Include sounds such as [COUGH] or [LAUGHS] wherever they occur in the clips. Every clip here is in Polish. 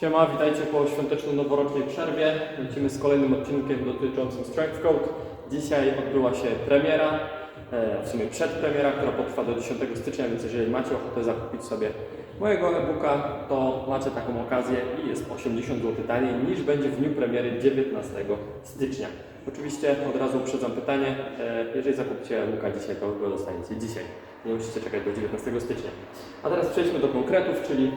Siema, witajcie po świąteczno-noworocznej przerwie. Lecimy z kolejnym odcinkiem dotyczącym Strength Code. Dzisiaj odbyła się premiera, e, w sumie przedpremiera, która potrwa do 10 stycznia, więc jeżeli macie ochotę zakupić sobie mojego e-booka, to macie taką okazję i jest 80 zł taniej niż będzie w dniu premiery 19 stycznia. Oczywiście od razu uprzedzam pytanie, e, jeżeli zakupicie e-booka dzisiaj, to go dostaniecie dzisiaj. Nie musicie czekać do 19 stycznia. A teraz przejdźmy do konkretów, czyli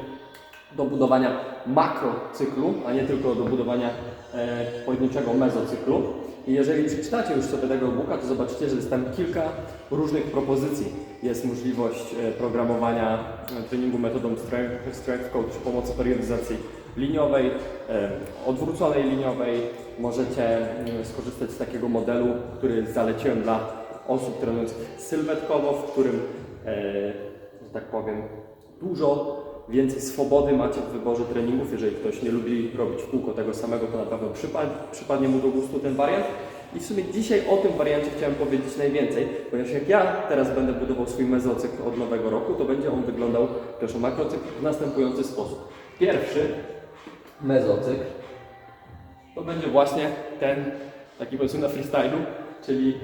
do budowania makrocyklu, a nie tylko do budowania e, pojedynczego mezocyklu. I jeżeli przeczytacie już sobie tego e-booka, to zobaczycie, że jest tam kilka różnych propozycji. Jest możliwość e, programowania e, treningu metodą Strength, strength Code przy pomocy periodyzacji liniowej, e, odwróconej liniowej. Możecie skorzystać z takiego modelu, który zaleciłem dla osób trenujących sylwetkowo, w którym, że tak powiem, dużo więcej swobody macie w wyborze treningów. Jeżeli ktoś nie lubi robić w kółko tego samego, to na pewno przypad, przypadnie mu do gustu ten wariant. I w sumie dzisiaj o tym wariancie chciałem powiedzieć najwięcej, ponieważ jak ja teraz będę budował swój mezocykl od nowego roku, to będzie on wyglądał, proszę, makrocykl w następujący sposób. Pierwszy mezocykl to będzie właśnie ten, taki powiedzmy na freestylu, czyli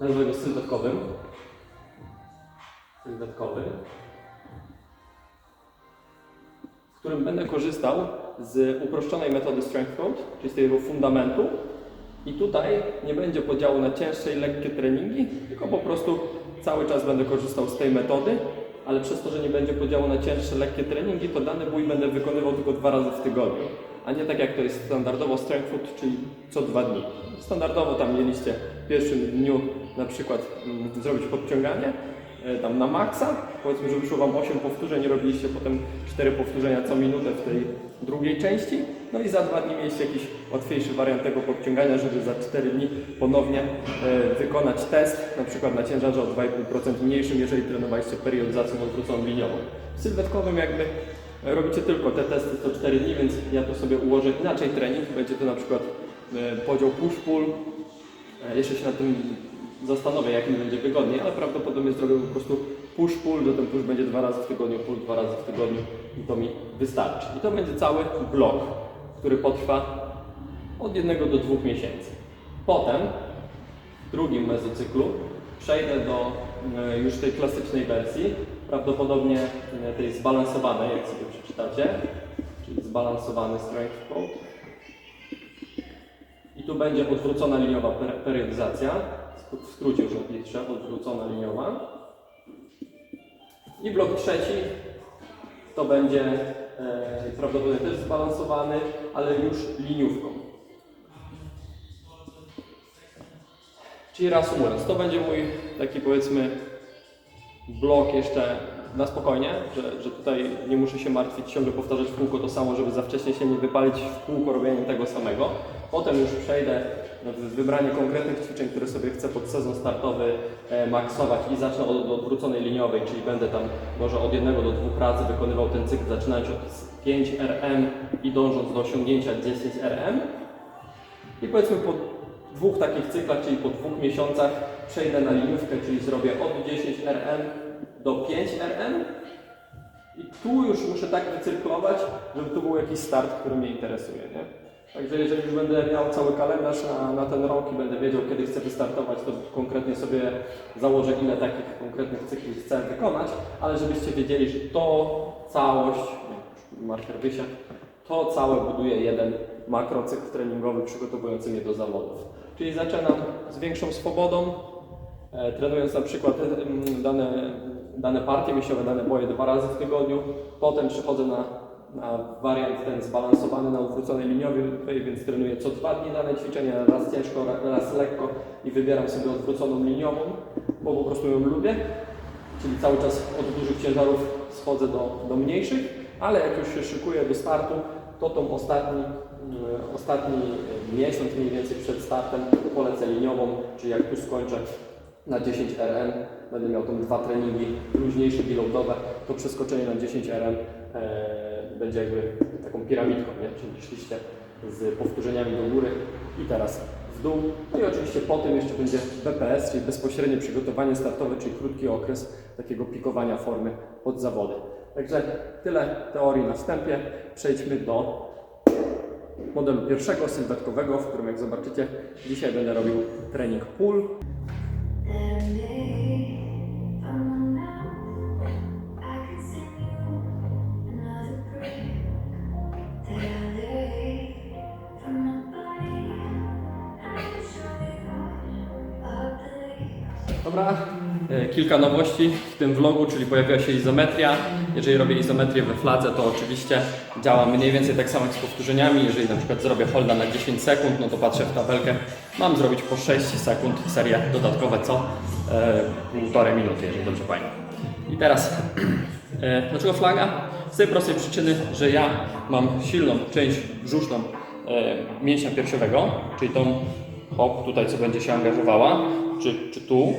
e, nazwę go sylwetkowym. Sylwetkowy. Którym będę korzystał z uproszczonej metody Strength Code, czyli z tego fundamentu. I tutaj nie będzie podziału na cięższe i lekkie treningi, tylko po prostu cały czas będę korzystał z tej metody, ale przez to, że nie będzie podziału na cięższe, lekkie treningi, to dany bój będę wykonywał tylko dwa razy w tygodniu, a nie tak jak to jest standardowo Strength Code, czyli co dwa dni. Standardowo tam mieliście w pierwszym dniu na przykład mm, zrobić podciąganie, tam na maksa, powiedzmy, że wyszło Wam 8 powtórzeń, robiliście potem 4 powtórzenia co minutę w tej drugiej części, no i za dwa dni mieliście jakiś łatwiejszy wariant tego podciągania, żeby za 4 dni ponownie e, wykonać test, na przykład na ciężarze o 2,5% mniejszym, jeżeli trenowaliście periodyzacją odwróconą liniową. W sylwetkowym jakby e, robicie tylko te testy co 4 dni, więc ja to sobie ułożę inaczej trening, będzie to na przykład e, podział push-pull, E, Jeszcze się nad tym zastanowię, jak mi będzie wygodniej, ale prawdopodobnie zrobię po prostu push-pull, że ten push będzie dwa razy w tygodniu, pull dwa razy w tygodniu i to mi wystarczy. I to będzie cały blok, który potrwa od jednego do dwóch miesięcy. Potem w drugim mezocyklu przejdę do e, już tej klasycznej wersji, prawdopodobnie e, tej zbalansowanej, jak sobie przeczytacie, czyli zbalansowany strength code. I tu będzie odwrócona liniowa per periodyzacja, w skrócie już napiszę, odwrócona liniowa. I blok trzeci to będzie e, prawdopodobnie też zbalansowany, ale już liniówką. Czyli reasumując, to będzie mój taki powiedzmy blok jeszcze na spokojnie, że, że tutaj nie muszę się martwić, ciągle powtarzać w kółko to samo, żeby za wcześnie się nie wypalić w kółko robieniem tego samego. Potem już przejdę wybranie konkretnych ćwiczeń, które sobie chcę pod sezon startowy e, maksować i zacznę od, od odwróconej liniowej, czyli będę tam może od jednego do dwóch razy wykonywał ten cykl, zaczynając od 5 RM i dążąc do osiągnięcia 10 RM. I powiedzmy po dwóch takich cyklach, czyli po dwóch miesiącach przejdę na liniówkę, czyli zrobię od 10 RM do 5 RM. I tu już muszę tak wycyrklować, żeby tu był jakiś start, który mnie interesuje. Nie? Także jeżeli już będę miał cały kalendarz na, na ten rok i będę wiedział, kiedy chcę wystartować, to konkretnie sobie założę, ile takich konkretnych cykli chcę wykonać, ale żebyście wiedzieli, że to całość, marker wysiadł, to całe buduje jeden makrocykl treningowy przygotowujący mnie do zawodów. Czyli zaczynam z większą swobodą, e, trenując na przykład dane, dane partie mięśniowe, dane boje dwa razy w tygodniu. Potem przechodzę na, na wariant ten zbalansowany na odwróconej liniowej, więc trenuję co dwa dni dane ćwiczenia, raz ciężko, raz lekko i wybieram sobie odwróconą liniową, bo po prostu ją lubię. Czyli cały czas od dużych ciężarów schodzę do, do mniejszych, ale jak już się szykuję do startu, to tą ostatni, e, ostatni miesiąc mniej więcej przed startem polecę liniową, czyli jak tu skończę na 10 RM, będę miał tam dwa treningi luźniejsze, deloadowe, to przeskoczenie na 10 RM będzie jakby taką piramidką, nie? czyli szliście z powtórzeniami do góry i teraz w dół. No i oczywiście po tym jeszcze będzie BPS, czyli bezpośrednie przygotowanie startowe, czyli krótki okres takiego pikowania formy pod zawody. Także tyle teorii na wstępie. Przejdźmy do modelu pierwszego, sylwetkowego, w którym jak zobaczycie, dzisiaj będę robił trening pull. Kilka nowości w tym vlogu, czyli pojawiła się izometria. Jeżeli robię izometrię we fladze, to oczywiście działa mniej więcej tak samo jak z powtórzeniami. Jeżeli na przykład zrobię holda na 10 sekund, no to patrzę w tabelkę, mam zrobić po 6 sekund serie dodatkowe co e, półtorej minuty, jeżeli dobrze pamiętam. I teraz, [CLEARS THROAT] e, dlaczego flaga? Z tej prostej przyczyny, że ja mam silną część brzuszną e, mięśnia piersiowego, czyli tą hop tutaj, co będzie się angażowała, czy, czy tu,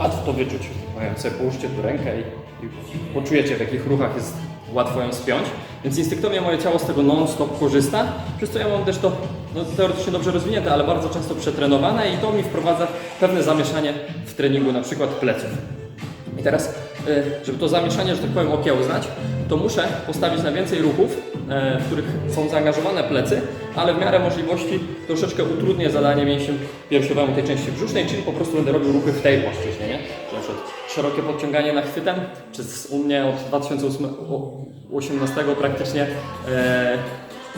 łatwo to wyczuć. Mają sobie połóżcie tu rękę i, i poczujecie w jakich ruchach jest łatwo ją spiąć. Więc instynktownie moje ciało z tego non-stop korzysta, przez co ja mam też to no, teoretycznie dobrze rozwinięte, ale bardzo często przetrenowane i to mi wprowadza pewne zamieszanie w treningu na przykład pleców. I teraz, żeby to zamieszanie, że tak powiem, okiełznać, to muszę postawić na więcej ruchów, e, w których są zaangażowane plecy, ale w miarę możliwości troszeczkę utrudnię zadanie mięśniom piersiowemu tej części brzusznej, czyli po prostu będę robił ruchy w tej płaszczyźnie, nie? Że na przykład szerokie podciąganie na chwytem, czy u mnie od 2018 praktycznie e,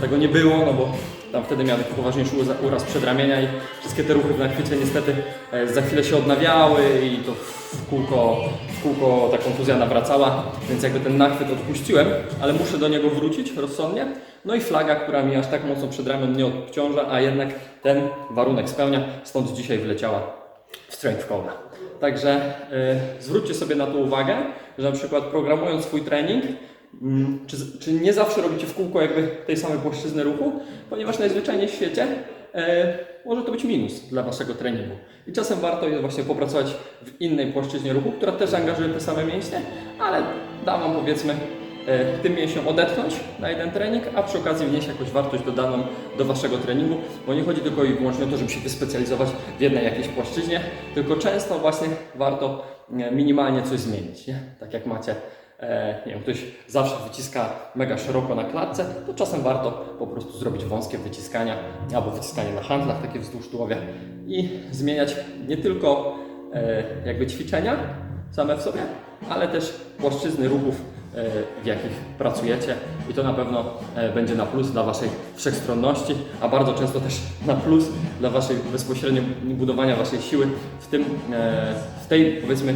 tego nie było, no bo tam wtedy miałem poważniejszy uraz przedramienia i wszystkie te ruchy w nachwycie niestety e, za chwilę się odnawiały i to w kółko, w kółko ta kontuzja nawracała, więc jakby ten nachwyt odpuściłem, ale muszę do niego wrócić rozsądnie. No i flaga, która mi aż tak mocno przed ramion nie obciąża, a jednak ten warunek spełnia, stąd dzisiaj wleciała w Strength Code'a. Także y, zwróćcie sobie na to uwagę, że na przykład programując swój trening, czy, czy nie zawsze robicie w kółko jakby tej samej płaszczyzny ruchu, ponieważ najzwyczajniej w świecie e, może to być minus dla waszego treningu. I czasem warto jest właśnie popracować w innej płaszczyźnie ruchu, która też angażuje te same mięśnie, ale da wam powiedzmy e, tym mięśniom odetchnąć na jeden trening, a przy okazji wnieść jakąś wartość dodaną do waszego treningu, bo nie chodzi tylko i wyłącznie o to, żeby się wyspecjalizować w jednej jakiejś płaszczyźnie, tylko często właśnie warto e, minimalnie coś zmienić, nie? Tak jak macie nie wiem, ktoś zawsze wyciska mega szeroko na klatce, to czasem warto po prostu zrobić wąskie wyciskania albo wyciskanie na handlach, takie wzdłuż tułowia i zmieniać nie tylko e, jakby ćwiczenia same w sobie, ale też płaszczyzny ruchów, e, w jakich pracujecie i to na pewno e, będzie na plus dla Waszej wszechstronności, a bardzo często też na plus dla Waszej bezpośrednio budowania Waszej siły w tym, e, w tej powiedzmy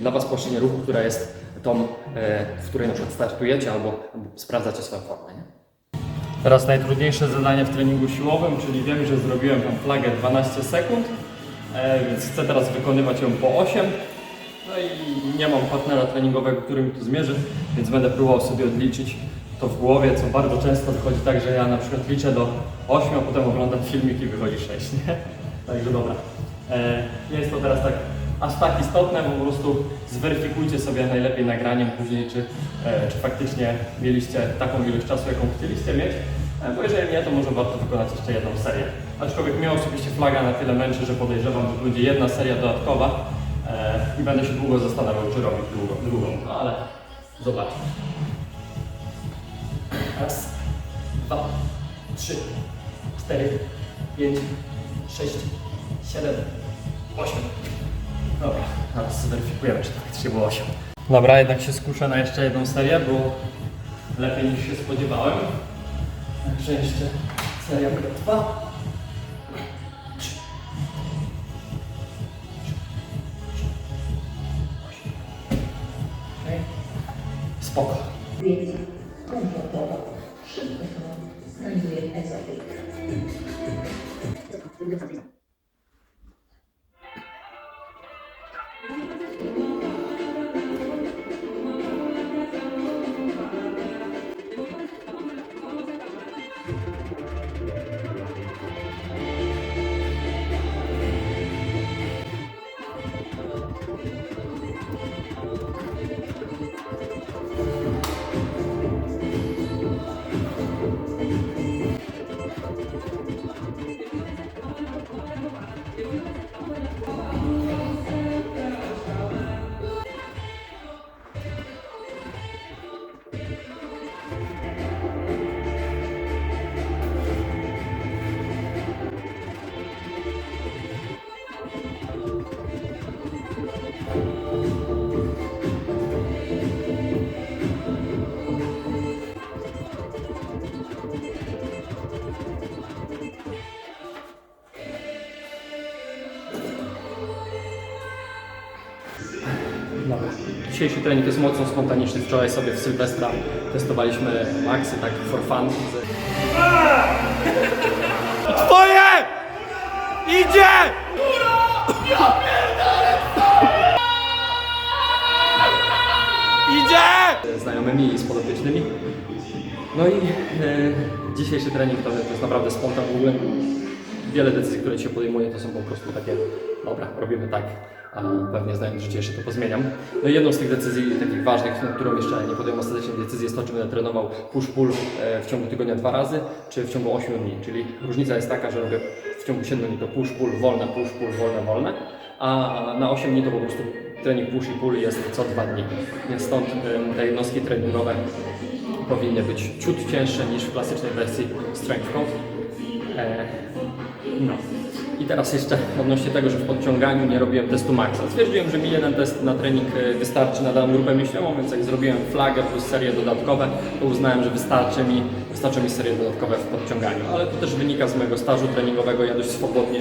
dla Was płaszczyźnie ruchu, która jest tą, e, w której na przykład startujecie albo sprawdzacie swoją formę. Nie? Teraz najtrudniejsze zadanie w treningu siłowym, czyli wiem, że zrobiłem tam flagę 12 sekund, e, więc chcę teraz wykonywać ją po 8. No i nie mam partnera treningowego, który mi tu zmierzy, więc będę próbował sobie odliczyć to w głowie, co bardzo często wychodzi tak, że ja na przykład liczę do 8, a potem oglądam filmik i wychodzi 6, [LAUGHS] nie? Także dobra. E, jest to teraz tak aż tak istotne, bo po prostu zweryfikujcie sobie najlepiej nagraniem później, czy, e, czy faktycznie mieliście taką ilość czasu, jaką chcieliście mieć. E, Bo jeżeli nie, to może warto wykonać jeszcze jedną serię. Aczkolwiek mnie osobiście flaga na tyle męczy, że podejrzewam, że będzie jedna seria dodatkowa e, i będę się długo zastanawiał, czy robić drugą, drugą. No ale zobaczmy. Raz, dwa, trzy, cztery, pięć, sześć, siedem, osiem. Dobra, teraz zweryfikujemy, czy to faktycznie było 8. Dobra, jednak się skuszę na jeszcze jedną serię, bo lepiej niż się spodziewałem. Także jeszcze seria numer Música Dzisiejszy trening jest mocno spontaniczny. Wczoraj sobie w Sylwestra testowaliśmy maksy tak for fun. Twoje! Idzie! Idzie! znajomymi i z podopiecznymi. No i e, dzisiejszy trening to, to jest naprawdę spontan w ogóle. Wiele decyzji, które się podejmuje, to są po prostu takie, dobra, robimy tak, pewnie znając życie jeszcze to pozmieniam. No i jedną z tych decyzji takich ważnych, którą jeszcze nie podjąłem ostatecznie decyzji jest to, czy będę trenował push-pull e, w ciągu tygodnia dwa razy, czy w ciągu 8 dni. Czyli różnica jest taka, że robię w ciągu 7 dni to push-pull, wolne, push-pull, wolne, wolne, a na 8 dni to po prostu trening push i pull jest co dwa dni. Więc stąd te jednostki treningowe powinny być ciut cięższe niż w klasycznej wersji Strength Code. No. I teraz jeszcze odnośnie tego, że w podciąganiu nie robiłem testu maxa. Stwierdziłem, że mi jeden test na trening e, wystarczy na daną grupę mięśniową, więc jak zrobiłem flagę plus serie dodatkowe, to uznałem, że wystarczy mi, wystarczy mi serie dodatkowe w podciąganiu. Ale to też wynika z mojego stażu treningowego. Ja dość swobodnie,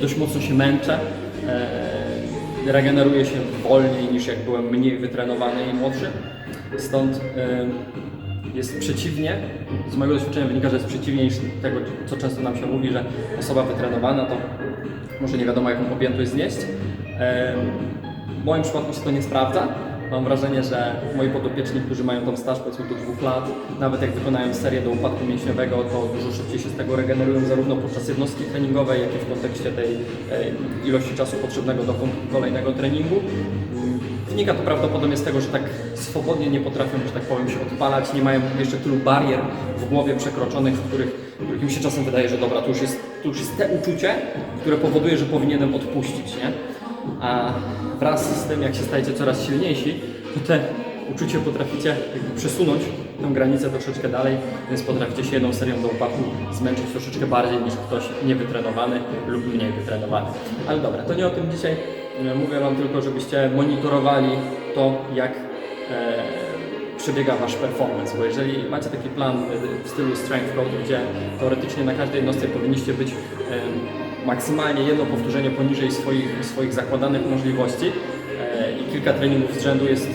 dość mocno się męczę. E, regeneruję się wolniej niż jak byłem mniej wytrenowany i młodszy. Stąd jest przeciwnie, z mojego doświadczenia wynika, że jest przeciwnie niż tego, co często nam się mówi, że osoba wytrenowana to może nie wiadomo jaką objętość znieść. W moim przypadku się to nie sprawdza. Mam wrażenie, że moi podopieczni, którzy mają tam staż powiedzmy do dwóch lat, nawet jak wykonają serię do upadku mięśniowego, to dużo szybciej się z tego regenerują zarówno podczas jednostki treningowej, jak i w kontekście tej e, ilości czasu potrzebnego do kolejnego treningu. Wynika to prawdopodobnie z tego, że tak swobodnie nie potrafią, że tak powiem, się odpalać, nie mają jeszcze tylu barier w głowie przekroczonych, w których, w których im się czasem wydaje, że dobra, to już jest, to już jest te uczucie, które powoduje, że powinienem odpuścić, nie? A wraz z tym, jak się stajecie coraz silniejsi, to te uczucie potraficie przesunąć tę granicę troszeczkę dalej, więc potraficie się jedną serią do upadku zmęczyć troszeczkę bardziej niż ktoś niewytrenowany lub mniej wytrenowany. Ale dobra, to nie o tym dzisiaj. E, Mówię Wam tylko, żebyście monitorowali to, jak przebiega Wasz performance, bo jeżeli macie taki plan e, w stylu Strength Code, gdzie teoretycznie na każdej jednostce powinniście być e, maksymalnie jedno powtórzenie poniżej swoich, swoich zakładanych możliwości e, i kilka treningów z rzędu jest,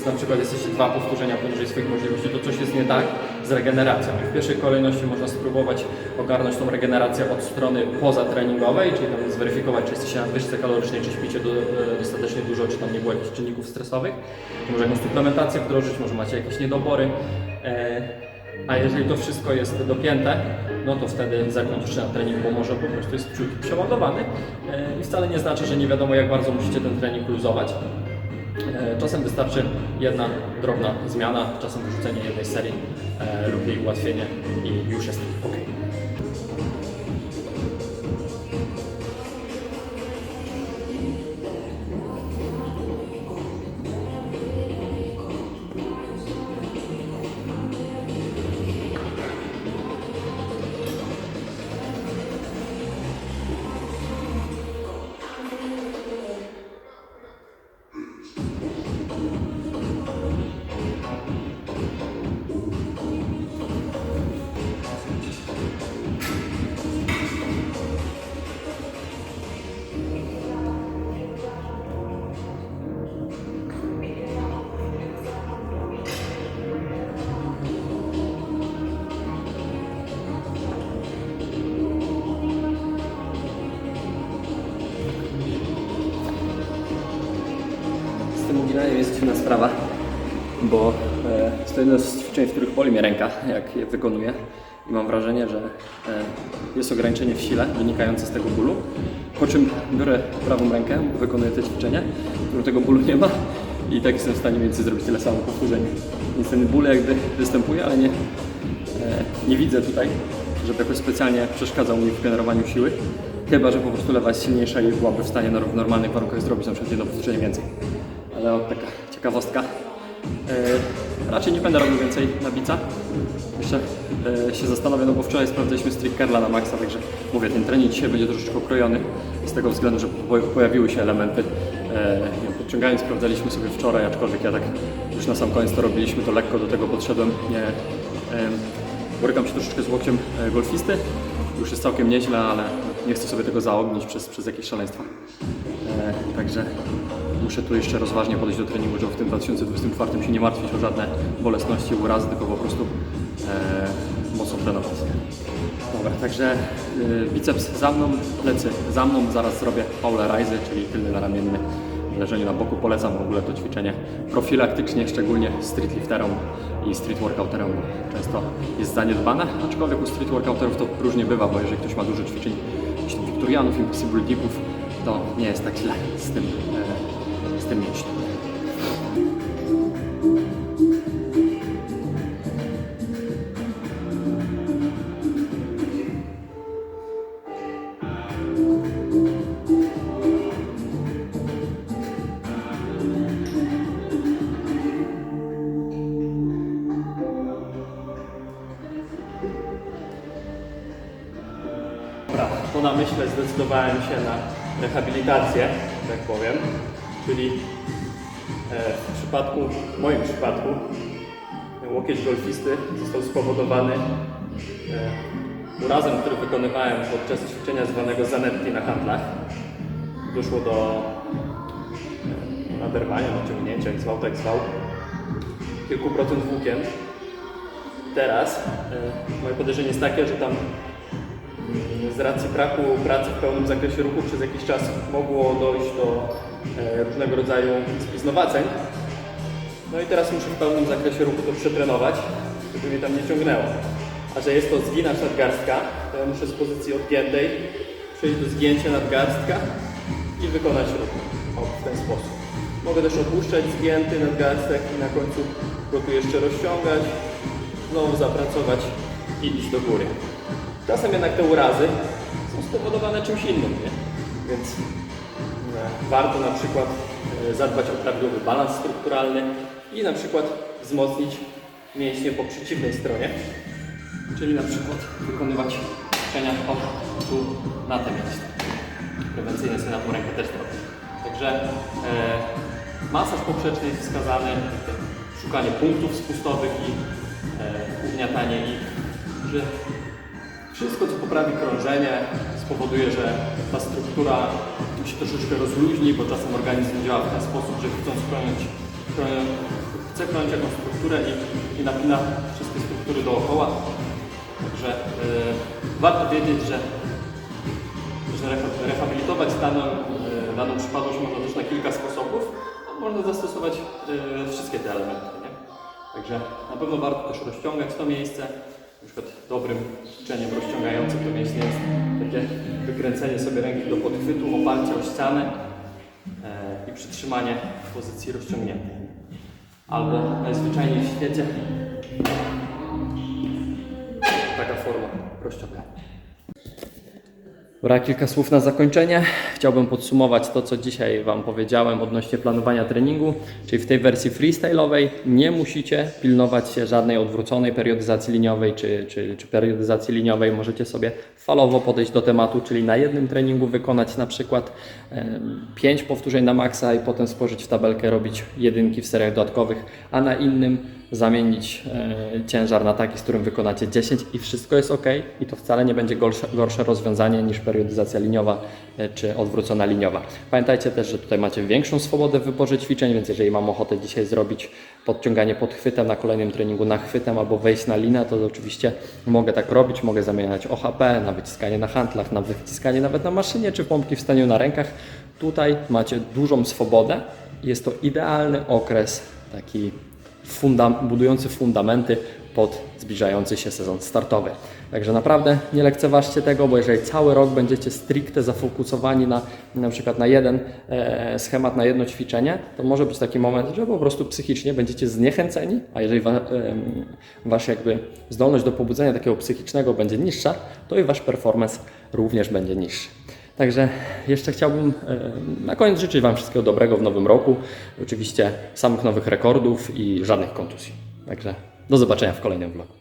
jest na przykład jesteście dwa powtórzenia poniżej swoich możliwości, to coś jest nie tak z regeneracją. I w pierwszej kolejności można spróbować ogarnąć tą regenerację od strony pozatreningowej, czyli tam zweryfikować, czy jesteście na wyżce kalorycznej, czy śpicie do, e, dostatecznie dużo, czy tam nie było jakichś czynników stresowych. Może jakąś suplementację wdrożyć, może macie jakieś niedobory. E, a jeżeli to wszystko jest dopięte, no to wtedy jeszcze na trening, bo może po prostu jest ciut przeładowany e, i wcale nie znaczy, że nie wiadomo jak bardzo musicie ten trening luzować. E, Czasem wystarczy jedna drobna zmiana, czasem wyrzucenie jednej serii e, lub jej ułatwienie i już jest ok. Tym uginaniem jest dziwna sprawa, bo e, jest to jedno z ćwiczeń, w których boli mnie ręka, jak je wykonuję. I mam wrażenie, że e, jest ograniczenie w sile wynikające z tego bólu. Po czym biorę prawą rękę, wykonuję te ćwiczenie, którym tego bólu nie ma i tak jestem w stanie więcej zrobić tyle samo powtórzeń. Więc ten ból jakby występuje, ale nie, e, nie widzę tutaj, żeby jakoś specjalnie przeszkadzał mi w generowaniu siły. Chyba, że po prostu lewa jest silniejsza i byłaby w stanie w normalnych warunkach zrobić na przykład jedno powtórzenie więcej. Ale taka ciekawostka. E, raczej nie będę robił więcej na bica. Jeszcze e, się zastanowię, no bo wczoraj sprawdzaliśmy street curla na maksa, także mówię, ten trening dzisiaj będzie troszeczkę okrojony z tego względu, że po, pojawiły się elementy. E, nie wiem, podciąganie sprawdzaliśmy sobie wczoraj, aczkolwiek ja tak już na sam koniec to robiliśmy, to lekko do tego podszedłem. Nie, e, borykam się troszeczkę z łokciem e, golfisty. Już jest całkiem nieźle, ale nie chcę sobie tego zaognić przez, przez jakieś szaleństwa. E, także muszę tu jeszcze rozważnie podejść do treningu, żeby w tym 2024 się nie martwić o żadne bolesności, urazy, tylko po prostu e, mocno trenować. Dobra, także y, biceps za mną, plecy za mną, zaraz zrobię Paula Rise, czyli tylny naramienny w leżeniu na boku. Polecam w ogóle to ćwiczenie profilaktycznie, szczególnie streetlifterom i street workouterom. Często jest zaniedbane, aczkolwiek u street workouterów to różnie bywa, bo jeżeli ktoś ma dużo ćwiczeń Wiktorianów, Impossible Deepów, to nie jest tak źle z tym, e, tym mięśniem. Dobra, to na myślę zdecydowałem się na rehabilitację, tak powiem. Czyli e, w przypadku, w moim przypadku, łokieć golfisty został spowodowany e, urazem, który wykonywałem podczas ćwiczenia zwanego zanetti na handlach. Doszło do e, naderwania, naciągnięcia, jak zwał, tak zwał, kilku procent włókien. Teraz moje podejrzenie jest takie, że tam z racji braku pracy w pełnym zakresie ruchu przez jakiś czas mogło dojść do różnego rodzaju spliznowaceń. No i teraz muszę w pełnym zakresie ruchu to przetrenować, żeby mnie tam nie ciągnęło. A że jest to zginacz nadgarstka, to ja muszę z pozycji odgiętej przejść do zgięcia nadgarstka i wykonać ruch o, w ten sposób. Mogę też opuszczać zgięty nadgarstek i na końcu go tu jeszcze rozciągać, znowu zapracować i iść do góry. Czasem jednak te urazy są spowodowane czymś innym, nie? Więc e, warto na przykład e, zadbać o prawidłowy balans strukturalny i na przykład wzmocnić mięśnie po przeciwnej stronie, czyli na przykład wykonywać ćwiczenia o, tu na te mięśnie. Prewencyjnie sobie na tą rękę też zrobię. Także e, masaż poprzeczny jest wskazany, szukanie punktów spustowych i e, ugniatanie ich, że wszystko, co poprawi krążenie, spowoduje, że ta struktura się troszeczkę rozluźni, bo czasem organizm działa w ten sposób, że chcąc chronić, chce chronić jakąś strukturę i, i napina wszystkie struktury dookoła. Także yy, warto wiedzieć, że, że reha- rehabilitować daną, yy, daną przypadłość można też na kilka sposobów. Można zastosować yy, wszystkie te elementy. Nie? Także na pewno warto też rozciągać to miejsce. Na przykład dobrym ćwiczeniem rozciągającym to mięśnie jest takie wykręcenie sobie ręki do podchwytu, oparcie o ścianę e, i przytrzymanie w pozycji rozciągniętej. Albo najzwyczajniej w świecie taka forma rozciągania. Dobra, kilka słów na zakończenie. Chciałbym podsumować to, co dzisiaj Wam powiedziałem odnośnie planowania treningu, czyli w tej wersji freestyle'owej nie musicie pilnować się żadnej odwróconej periodyzacji liniowej czy, czy, czy periodyzacji liniowej. Możecie sobie falowo podejść do tematu, czyli na jednym treningu wykonać na przykład 5 powtórzeń na maksa i potem spojrzeć w tabelkę, robić jedynki w seriach dodatkowych, a na innym zamienić e, ciężar na taki, z którym wykonacie 10 i wszystko jest ok i to wcale nie będzie gorsze, gorsze rozwiązanie niż periodyzacja liniowa e, czy odwrócona liniowa. Pamiętajcie też, że tutaj macie większą swobodę w wyborze ćwiczeń, więc jeżeli mam ochotę dzisiaj zrobić podciąganie pod chwytem na kolejnym treningu na chwytem albo wejść na linę, to oczywiście mogę tak robić, mogę zamieniać OHP na wyciskanie na handlach, na wyciskanie nawet na maszynie czy pompki w staniu na rękach. Tutaj macie dużą swobodę. Jest to idealny okres taki fundam, budujący fundamenty pod zbliżający się sezon startowy. Także naprawdę nie lekceważcie tego, bo jeżeli cały rok będziecie stricte zafokusowani na na przykład na jeden e, schemat, na jedno ćwiczenie, to może być taki moment, że po prostu psychicznie będziecie zniechęceni, a jeżeli wa, e, wasz jakby zdolność do pobudzenia takiego psychicznego będzie niższa, to i wasz performance również będzie niższy. Także jeszcze chciałbym e, na koniec życzyć Wam wszystkiego dobrego w nowym roku. Oczywiście samych nowych rekordów i żadnych kontuzji. Także do zobaczenia w kolejnym vlogu.